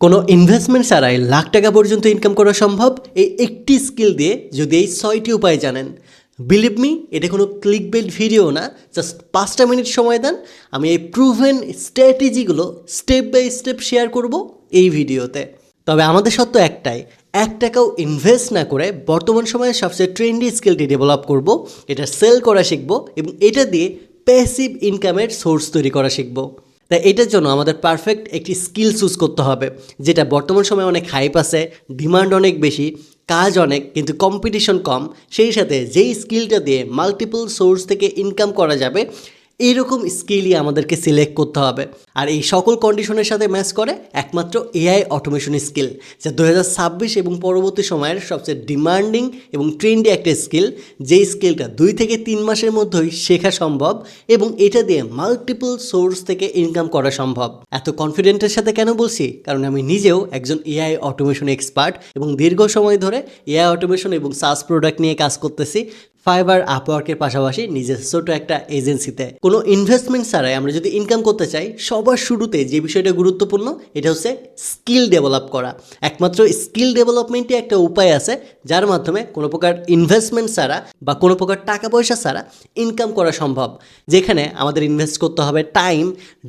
কোনো ইনভেস্টমেন্ট ছাড়াই লাখ টাকা পর্যন্ত ইনকাম করা সম্ভব, এই একটি স্কিল দিয়ে যদি এই ছয়টি উপায় জানেন। বিলিভ মি এটা কোনো ক্লিক বেল্ট ভিডিও না জাস্ট পাঁচটা মিনিট সময় দেন। আমি এই প্রুভেন স্ট্র্যাটেজিগুলো স্টেপ বাই স্টেপ শেয়ার করব এই ভিডিওতে তবে আমাদের সত্য একটাই, এক টাকাও ইনভেস্ট না করে বর্তমান সময়ে সবচেয়ে ট্রেন্ডি স্কিলটি ডেভেলপ করব, এটা সেল করা শিখব এবং এটা দিয়ে প্যাসিভ ইনকামের সোর্স তৈরি করা শিখব। তাই এটার জন্য আমাদের পারফেক্ট একটি স্কিল চুজ করতে হবে, যেটা বর্তমান সময়ে অনেক হাইপ আছে ডিমান্ড অনেক বেশি, কাজ অনেক, কিন্তু কম্পিটিশন কম। সেই সাথে যেই স্কিলটা দিয়ে মাল্টিপল সোর্স থেকে ইনকাম করা যাবে এইরকম স্কিলই আমাদেরকে সিলেক্ট করতে হবে। আর এই সকল কন্ডিশনের সাথে ম্যাচ করে একমাত্র এআই অটোমেশন স্কিল যা দু হাজার ছাব্বিশ এবং পরবর্তী সময়ের সবচেয়ে ডিমান্ডিং এবং ট্রেন্ডি একটা স্কিল যেই স্কিলটা দুই থেকে তিন মাসের মধ্যেই শেখা সম্ভব এবং এটা দিয়ে মাল্টিপল সোর্স থেকে ইনকাম করা সম্ভব। এত কনফিডেন্টের সাথে কেন বলছি? কারণ আমি নিজেও একজন এআই অটোমেশন এক্সপার্ট এবং দীর্ঘ সময় ধরে এআই অটোমেশন এবং সাস প্রোডাক্ট নিয়ে কাজ করতেছি। ফাইবার আপওয়ার্কের পাশাপাশি নিজের ছোট একটা এজেন্সিতে। কোনো ইনভেস্টমেন্ট ছাড়াই আমরা যদি ইনকাম করতে চাই, সবার শুরুতে যে বিষয়টা গুরুত্বপূর্ণ, এটা হচ্ছে স্কিল ডেভেলপ করা। একমাত্র স্কিল ডেভেলপমেন্টই একটা উপায় আছে, যার মাধ্যমে কোনো প্রকার ইনভেস্টমেন্ট ছাড়া বা কোনো প্রকার টাকা পয়সা ছাড়া ইনকাম করা সম্ভব। যেখানে আমাদের ইনভেস্ট করতে হবে time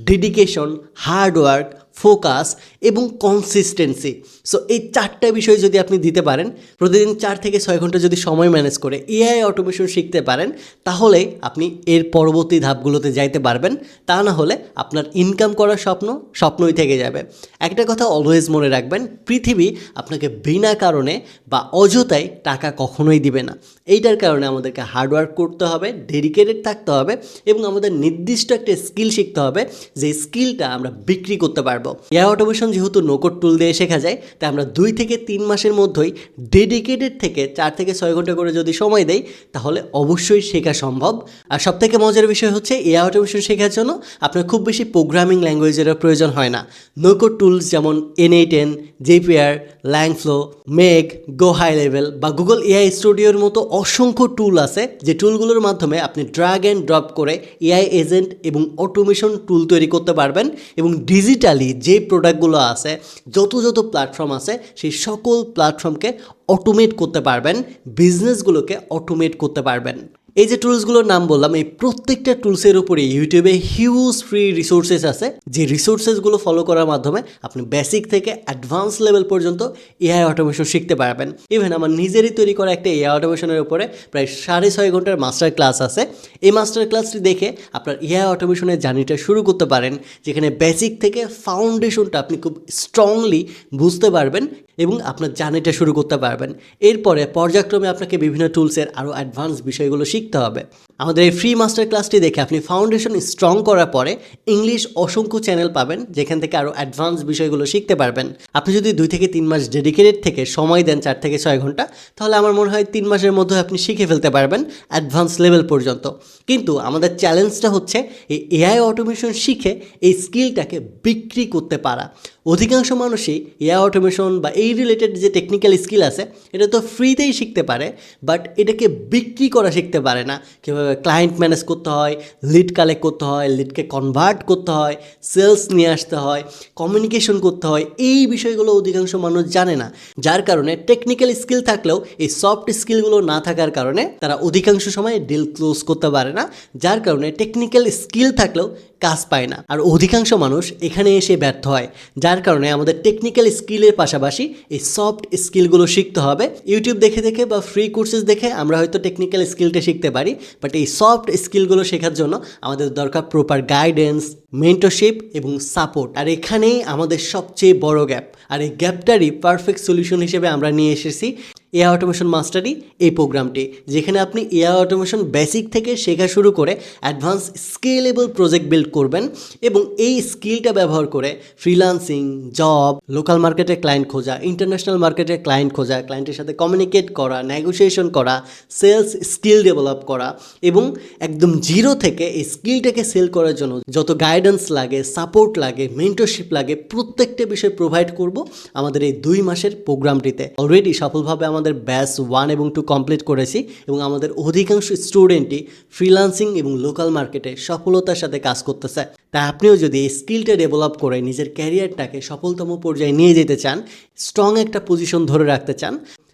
dedication hard work focus এবং কনসিস্টেন্সি সো এই চারটা বিষয় যদি আপনি দিতে পারেন, প্রতিদিন চার থেকে ছয় ঘণ্টা যদি সময় ম্যানেজ করে এআই অটোমেশন শিখতে পারেন, তাহলে আপনি এর পরবর্তী ধাপগুলোতে যাইতে পারবেন। তা না হলে আপনার ইনকাম করার স্বপ্ন স্বপ্নই থেকে যাবে। একটা কথা অলওয়েজ মনে রাখবেন, পৃথিবী আপনাকে বিনা কারণে বা অযথায় টাকা কখনোই দিবে না। এইটার কারণে আমাদেরকে হার্ডওয়ার্ক করতে হবে ডেডিকেটেড থাকতে হবে এবং আমাদের নির্দিষ্ট একটা স্কিল শিখতে হবে, যে স্কিলটা আমরা বিক্রি করতে পারব। এআই অটোমেশন যেহেতু নোকট টুল দিয়ে শেখা যায় তাই আমরা দুই থেকে তিন মাসের মধ্যেই ডেডিকেটেড থেকে চার থেকে ছয় ঘণ্টা করে যদি সময় দেই, তাহলে অবশ্যই শেখা সম্ভব। আর সব থেকে মজার বিষয় হচ্ছে, এআই অটোমেশন শেখার জন্য আপনার খুব বেশি প্রোগ্রামিং ল্যাঙ্গুয়েজেরও প্রয়োজন হয় না। নোকট টুলস যেমন এন এই টেন জেপিআর ল্যাংফ্লো মেগ গো হাই লেভেল বা গুগল এআই স্টুডিওর মতো অসংখ্য টুল আছে যে টুলগুলোর মাধ্যমে আপনি ড্রাগ অ্যান্ড ড্রপ করে এআই এজেন্ট এবং অটোমেশন টুল তৈরি করতে পারবেন এবং ডিজিটালি যে প্রোডাক্টগুলো আছে, যত যত প্ল্যাটফর্ম আছে, সেই সকল প্ল্যাটফর্মকে অটোমেট করতে পারবেন বিজনেসগুলোকে অটোমেট করতে পারবেন। এই যে টুলসগুলোর নাম বললাম, এই প্রত্যেকটা টুলসের উপরে ইউটিউবে হিউজ ফ্রি রিসোর্সেস আছে। যে রিসোর্সেসগুলো ফলো করার মাধ্যমে আপনি বেসিক থেকে অ্যাডভান্স লেভেল পর্যন্ত এআই অটোমেশন শিখতে পারবেন। ইভেন আমার নিজেরই তৈরি করা একটা এআই অটোমেশনের উপরে প্রায় সাড়ে ছয় ঘণ্টার মাস্টার ক্লাস আছে। এই মাস্টার ক্লাসটি দেখে আপনার এআই অটোমেশনের জার্নিটা শুরু করতে পারেন, যেখানে বেসিক থেকে ফাউন্ডেশনটা আপনি খুব স্ট্রংলি বুঝতে পারবেন এবং আপনার জার্নিটা শুরু করতে পারবেন। এরপরে পর্যায়ক্রমে আপনাকে বিভিন্ন টুলসের আরও অ্যাডভান্স বিষয়গুলো শিখতে হবে। আমাদের এই ফ্রি মাস্টার ক্লাসটি দেখে আপনি ফাউন্ডেশন স্ট্রং করার পরে ইংলিশ অসংখ্য চ্যানেল পাবেন, যেখান থেকে আরও অ্যাডভান্স বিষয়গুলো শিখতে পারবেন। আপনি যদি দুই থেকে তিন মাস ডেডিকেটেড থেকে সময় দেন চার থেকে ছয় ঘণ্টা, তাহলে আমার মনে হয় তিন মাসের মধ্যে আপনি শিখে ফেলতে পারবেন অ্যাডভান্স লেভেল পর্যন্ত। কিন্তু আমাদের চ্যালেঞ্জটা হচ্ছে এই এআই অটোমেশন শিখে এই স্কিলটাকে বিক্রি করতে পারা। অধিকাংশ মানুষই এআই অটোমেশন বা এই রিলেটেড যে টেকনিক্যাল স্কিল আছে, এটা তো ফ্রিতেই শিখতে পারে বাট এটাকে বিক্রি করা শিখতে পারে না। কীভাবে ক্লায়েন্ট ম্যানেজ করতে হয় লিড কালেক্ট করতে হয় লিডকে কনভার্ট করতে হয় সেলস নিয়ে আসতে হয় কমিউনিকেশন করতে হয়, এই বিষয়গুলো অধিকাংশ মানুষ জানে না। যার কারণে টেকনিক্যাল স্কিল থাকলেও এই সফট স্কিলগুলো না থাকার কারণে তারা অধিকাংশ সময় ডিল ক্লোজ করতে পারে না। যার কারণে টেকনিক্যাল স্কিল থাকলেও কাজ পায় না। আর অধিকাংশ মানুষ এখানে এসে ব্যর্থ হয়। যার কারণে আমাদের টেকনিক্যাল স্কিলের পাশাপাশি এই সফট স্কিলগুলো শিখতে হবে। ইউটিউব দেখে দেখে বা ফ্রি কোর্সেস দেখে আমরা হয়তো টেকনিক্যাল স্কিলটা শিখতে পারি বাট এই সফট স্কিলগুলো শেখার জন্য আমাদের দরকার প্রপার গাইডেন্স মেন্টরশিপ এবং সাপোর্ট আর এখানেই আমাদের সবচেয়ে বড় গ্যাপ আর এই গ্যাপটারই পারফেক্ট সলিউশন হিসেবে আমরা নিয়ে এসেছি। এআই অটোমেশন মাস্টারি এই প্রোগ্রামটি, যেখানে আপনি এআই অটোমেশন বেসিক থেকে শেখা শুরু করে অ্যাডভান্স স্কেলেবল প্রজেক্ট বিল্ড করবেন এবং এই স্কিলটা ব্যবহার করে ফ্রিলান্সিং, জব, লোকাল মার্কেটে ক্লায়েন্ট খোঁজা, ইন্টারন্যাশনাল মার্কেটে ক্লায়েন্ট খোঁজা, ক্লায়েন্টের সাথে কমিউনিকেট করা নেগোসিয়েশন করা সেলস স্কিল ডেভেলপ করা এবং একদম জিরো থেকে এই স্কিলটাকে সেল করার জন্য যত গাইডেন্স লাগে সাপোর্ট লাগে মেন্টরশিপ লাগে, প্রত্যেকটা বিষয় প্রোভাইড করব আমাদের এই দুই মাসের প্রোগ্রামটিতে। অলরেডি সফলভাবে আমার আমাদের ব্যাচ ওয়ান এবং টু কমপ্লিট করেছি এবং আমাদের অধিকাংশ স্টুডেন্টই ফ্রিলান্সিং এবং লোকাল মার্কেটে সফলতার সাথে কাজ করতেছে। তা আপনিও যদি এই স্কিলটা ডেভেলপ করে নিজের ক্যারিয়ারটাকে সফলতম পর্যায়ে নিয়ে যেতে চান স্ট্রং একটা পজিশন ধরে রাখতে চান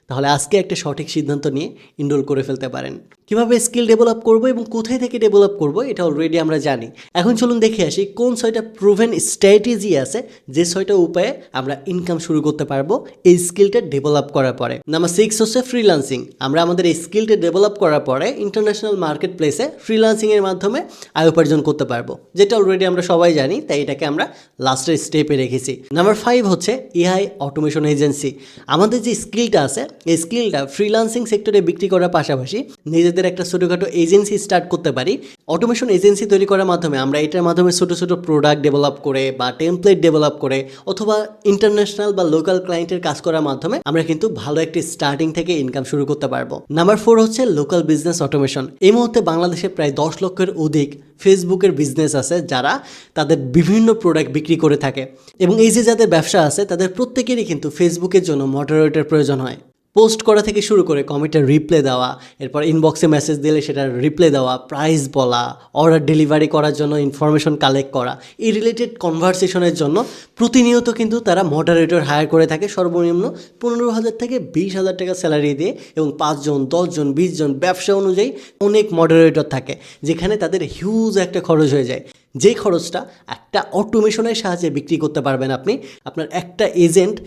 তাহলে আজকে একটা সঠিক সিদ্ধান্ত নিয়ে ইনরোল করে ফেলতে পারেন। কীভাবে স্কিল ডেভেলপ করব এবং কোথায় থেকে ডেভেলপ করব, এটা অলরেডি আমরা জানি। এখন চলুন দেখে আসি কোন ছয়টা প্রুভেন স্ট্র্যাটেজি আছে, যে ছয়টা উপায়ে আমরা ইনকাম শুরু করতে পারব এই স্কিলটা ডেভেলপ করার পরে। নাম্বার সিক্স হচ্ছে ফ্রিলান্সিং আমরা আমাদের এই স্কিলটা ডেভেলপ করার পরে ইন্টারন্যাশনাল মার্কেট প্লেসে ফ্রিলান্সিংয়ের মাধ্যমে আয় উপার্জন করতে পারব, যেটা অলরেডি আমরা সবাই জানি, তাই এটাকে আমরা লাস্টের স্টেপে রেখেছি। নাম্বার ফাইভ হচ্ছে এআই অটোমেশন এজেন্সি আমাদের যে স্কিলটা আছে এই স্কিলটা ফ্রিলান্সিং সেক্টরে বিক্রি করার পাশাপাশি নিজেদের একটা ছোটোখাটো এজেন্সি স্টার্ট করতে পারি। অটোমেশন এজেন্সি তৈরি করার মাধ্যমে আমরা এটার মাধ্যমে ছোটো ছোটো প্রোডাক্ট ডেভেলপ করে বা টেমপ্লেট ডেভেলপ করে অথবা ইন্টারন্যাশনাল বা লোকাল ক্লায়েন্টের কাজ করার মাধ্যমে আমরা কিন্তু ভালো একটি স্টার্টিং থেকে ইনকাম শুরু করতে পারব। নাম্বার ফোর হচ্ছে লোকাল বিজনেস অটোমেশন এই মুহূর্তে বাংলাদেশে প্রায় দশ লক্ষের অধিক ফেসবুকের বিজনেস আছে যারা তাদের বিভিন্ন প্রোডাক্ট বিক্রি করে থাকে। এবং এই যে যাদের ব্যবসা আছে তাদের প্রত্যেকেরই কিন্তু ফেসবুকের জন্য মডারেটর প্রয়োজন হয়। পোস্ট করা থেকে শুরু করে কমেন্টের রিপ্লে দেওয়া, এরপর ইনবক্সে মেসেজ দিলে সেটার রিপ্লে দেওয়া প্রাইস বলা অর্ডার ডেলিভারি করার জন্য ইনফরমেশন কালেক্ট করা, এই রিলেটেড কনভারসেশনের জন্য প্রতিনিয়ত কিন্তু তারা মডারেটর হায়ার করে থাকে। সর্বনিম্ন পনেরো হাজার থেকে বিশ হাজার টাকা স্যালারি দিয়ে এবং পাঁচজন, দশজন, বিশজন ব্যবসা অনুযায়ী অনেক মডারেটর থাকে, যেখানে তাদের হিউজ একটা খরচ হয়ে যায়। যে খরচটা একটা অটোমেশনের সাহায্যে বিক্রি করতে পারবেন আপনি। আপনার একটা এজেন্ট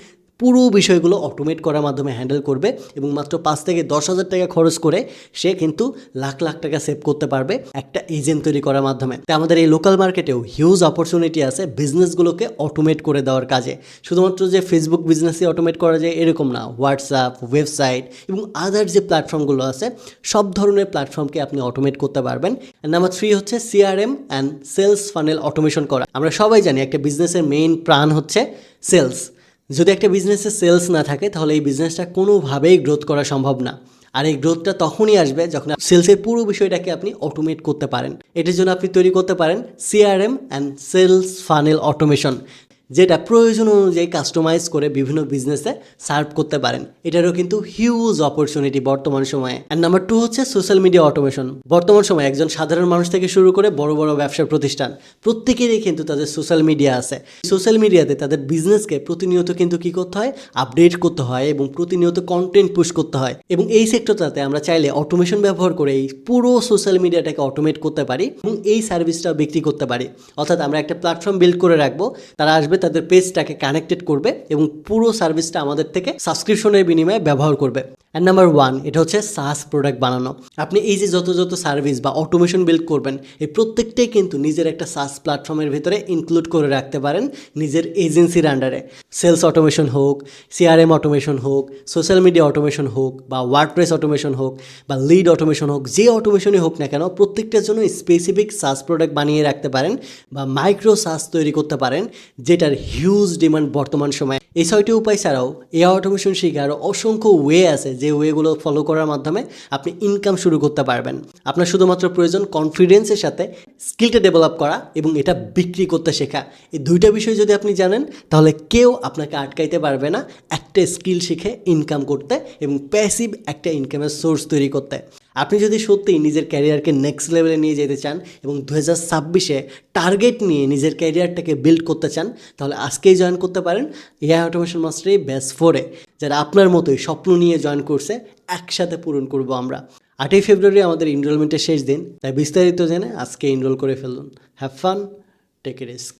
পুরো বিষয়গুলো অটোমেট করার মাধ্যমে হ্যান্ডেল করবে এবং মাত্র পাঁচ থেকে দশ হাজার টাকা খরচ করে সে কিন্তু লাখ লাখ টাকা সেভ করতে পারবে একটা এজেন্ট তৈরি করার মাধ্যমে। তাই আমাদের এই লোকাল মার্কেটেও হিউজ অপরচুনিটি আছে বিজনেসগুলোকে অটোমেট করে দেওয়ার কাজে। শুধুমাত্র যে ফেসবুক বিজনেসই অটোমেট করা যায় এরকম না হোয়াটসঅ্যাপ ওয়েবসাইট এবং আদার যে প্ল্যাটফর্মগুলো আছে, সব ধরনের প্ল্যাটফর্মকে আপনি অটোমেট করতে পারবেন। নাম্বার থ্রি হচ্ছে CRM and sales funnel automation করা। আমরা সবাই জানি একটা বিজনেসের মেইন প্রাণ হচ্ছে সেলস যদি একটা বিজনেসে সেলস না থাকে, তাহলে এই বিজনেসটা কোনোভাবেই গ্রোথ করা সম্ভব না। আর এই গ্রোথটা তখনই আসবে যখন সেলসের পুরো বিষয়টাকে আপনি অটোমেট করতে পারেন। এটার জন্য আপনি তৈরি করতে পারেন CRM and sales funnel automation যেটা প্রয়োজন অনুযায়ী কাস্টমাইজ করে বিভিন্ন বিজনেসে সার্ভ করতে পারেন। এটারও কিন্তু হিউজ অপরচুনিটি বর্তমান সময়ে। আর নাম্বার টু হচ্ছে সোশ্যাল মিডিয়া অটোমেশন বর্তমান সময়ে একজন সাধারণ মানুষ থেকে শুরু করে বড় বড় ব্যবসার প্রতিষ্ঠান, প্রত্যেকেরই কিন্তু তাদের সোশ্যাল মিডিয়া আছে। সোশ্যাল মিডিয়াতে তাদের বিজনেসকে প্রতিনিয়ত কিন্তু কি করতে হয়? আপডেট করতে হয় এবং প্রতিনিয়ত কন্টেন্ট পুশ করতে হয়। এবং এই সেক্টরটাতে আমরা চাইলে অটোমেশন ব্যবহার করে এই পুরো সোশ্যাল মিডিয়াটাকে অটোমেট করতে পারি এবং এই সার্ভিসটা বিক্রি করতে পারি। অর্থাৎ আমরা একটা প্ল্যাটফর্ম বিল্ড করে রাখব, তারা আসবে তাদের পেজটাকে কানেক্টেড করবে এবং পুরো সার্ভিসটা আমাদের থেকে সাবস্ক্রিপশনের বিনিময়ে ব্যবহার করবে। অ্যান্ড নাম্বার ওয়ান এটা হচ্ছে সাস প্রোডাক্ট বানানো। আপনি এই যে যত যত সার্ভিস বা অটোমেশন বিল্ড করবেন, এই প্রত্যেকটাই কিন্তু নিজের একটা সাস প্ল্যাটফর্মের ভিতরে ইনক্লুড করে রাখতে পারেন নিজের এজেন্সির আন্ডারে সেলস অটোমেশন হোক সিআরএম অটোমেশন হোক সোশ্যাল মিডিয়া অটোমেশন হোক, বা ওয়ার্ডপ্রেস অটোমেশন হোক, বা লিড অটোমেশন হোক, যে অটোমেশনই হোক না কেন, প্রত্যেকটার জন্য স্পেসিফিক সাস প্রোডাক্ট বানিয়ে রাখতে পারেন বা মাইক্রো সাস তৈরি করতে পারেন যেটার হিউজ ডিমান্ড বর্তমান সময়ে। এই ছয়টি উপায় ছাড়াও এ অটোমেশন শিখে আরও অসংখ্য ওয়ে আছে যে ওয়েগুলো ফলো করার মাধ্যমে আপনি ইনকাম শুরু করতে পারবেন। আপনার শুধুমাত্র প্রয়োজন কনফিডেন্সের সাথে স্কিলটা ডেভেলপ করা এবং এটা বিক্রি করতে শেখা। এই দুইটা বিষয় যদি আপনি জানেন, তাহলে কেউ আপনাকে আটকাইতে পারবে না একটা স্কিল শিখে ইনকাম করতে এবং প্যাসিভ একটা ইনকামের সোর্স তৈরি করতে। আপনি যদি সত্যিই নিজের ক্যারিয়ারকে নেক্সট লেভেলে নিয়ে যেতে চান এবং দু হাজার ছাব্বিশে টার্গেট নিয়ে নিজের ক্যারিয়ারটাকে বিল্ড করতে চান, তাহলে আজকেই জয়েন করতে পারেন এআই অটোমেশন মাস্টারি ব্যাস ফোরে যারা আপনার মতোই স্বপ্ন নিয়ে জয়েন করছে, একসাথে পূরণ করব আমরা। আটই ফেব্রুয়ারি আমাদের এনরোলমেন্টের শেষ দিন, তাই বিস্তারিত জেনে আজকে এনরোল করে ফেলুন। Have fun take risk